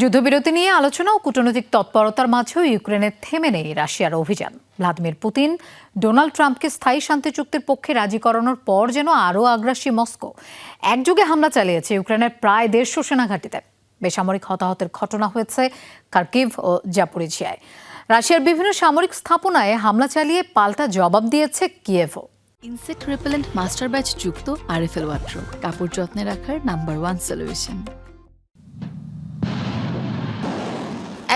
যুদ্ধবিরতি নিয়ে আলোচনা ও কূটনৈতিক তৎপরতার মাঝেও ইউক্রেনে থেমে নেই রাশিয়ার অভিযান। ভ্লাদিমির পুতিন, ডোনাল্ড ট্রাম্পকে স্থায়ী শান্তি চুক্তির পক্ষে রাজি করানোর পর যেন আরও আগ্রাসী মস্কো। একযোগে হামলা চালিয়েছে ইউক্রেনের প্রায় দেড়শো সেনাঘাঁটিতে। বেসামরিক হতাহতের ঘটনা হয়েছে কার্কিভ ও জাপোরিজিয়ায়। রাশিয়ার বিভিন্ন সামরিক স্থাপনায় হামলা চালিয়ে পাল্টা জবাব দিয়েছে কিয়েভও। ইনসেক্ট রিপেলেন্ট মাস্টার ব্যাচ যুক্ত আরএফএল ওয়াট্রো কাপড় যত্নে রাখার নাম্বার ওয়ান সলিউশন।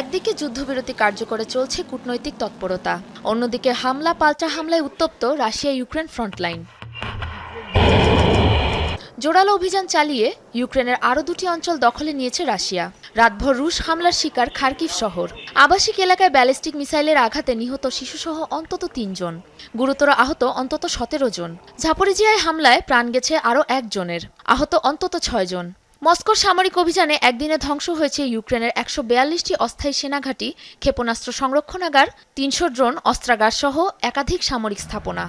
একদিকে যুদ্ধবিরতি কার্যকরে চলছে কূটনৈতিক তৎপরতা, অন্যদিকে হামলা, পাল্টা হামলায় উত্তপ্ত রাশিয়া ইউক্রেন ফ্রন্টলাইন। জোরালো অভিযান চালিয়ে ইউক্রেনের আরও দুটি অঞ্চল দখলে নিয়েছে রাশিয়া। রাতভর রুশ হামলার শিকার খার্কিভ শহর। আবাসিক এলাকায় ব্যালিস্টিক মিসাইলের আঘাতে নিহত শিশুসহ অন্তত তিনজন। গুরুতর আহত অন্তত সতেরো জন। ঝাপরিজিয়ায় হামলায় প্রাণ গেছে আরও একজনের। আহত অন্তত ছয়জন। মস্কোর সামরিক অভিযানে একদিনে ধ্বংস হয়েছে ইউক্রেনের একশো বিয়াল্লিশটি অস্থায়ী সেনাঘাঁটি, ক্ষেপণাস্ত্র সংরক্ষণাগার, তিনশো ড্রোন, অস্ত্রাগার সহ একাধিক সামরিক স্থাপনা।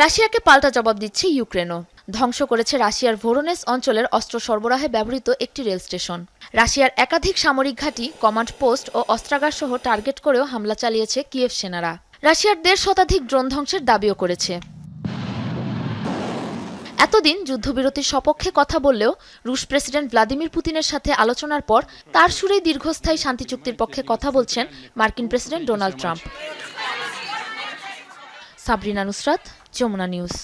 রাশিয়াকে পাল্টা জবাব দিচ্ছে ইউক্রেনও। ধ্বংস করেছে রাশিয়ার ভোরোনেস অঞ্চলের অস্ত্র সরবরাহে ব্যবহৃত একটি রেল স্টেশন। রাশিয়ার একাধিক সামরিক ঘাঁটি, কমান্ড পোস্ট ও অস্ত্রাগার সহ টার্গেট করেও হামলা চালিয়েছে কিয়েভ সেনারা। রাশিয়ার দেড় শতাধিক ড্রোন ধ্বংসের দাবিও করেছে। এতদিন যুদ্ধবিরতির সপক্ষে কথা বললেও রুশ প্রেসিডেন্ট ভ্লাদিমির পুতিনের সাথে আলোচনার পর তার সুরেই দীর্ঘস্থায়ী শান্তি চুক্তির পক্ষে কথা বলছেন মার্কিন president Donald Trump. Sabrina Nusrat, Jamuna news.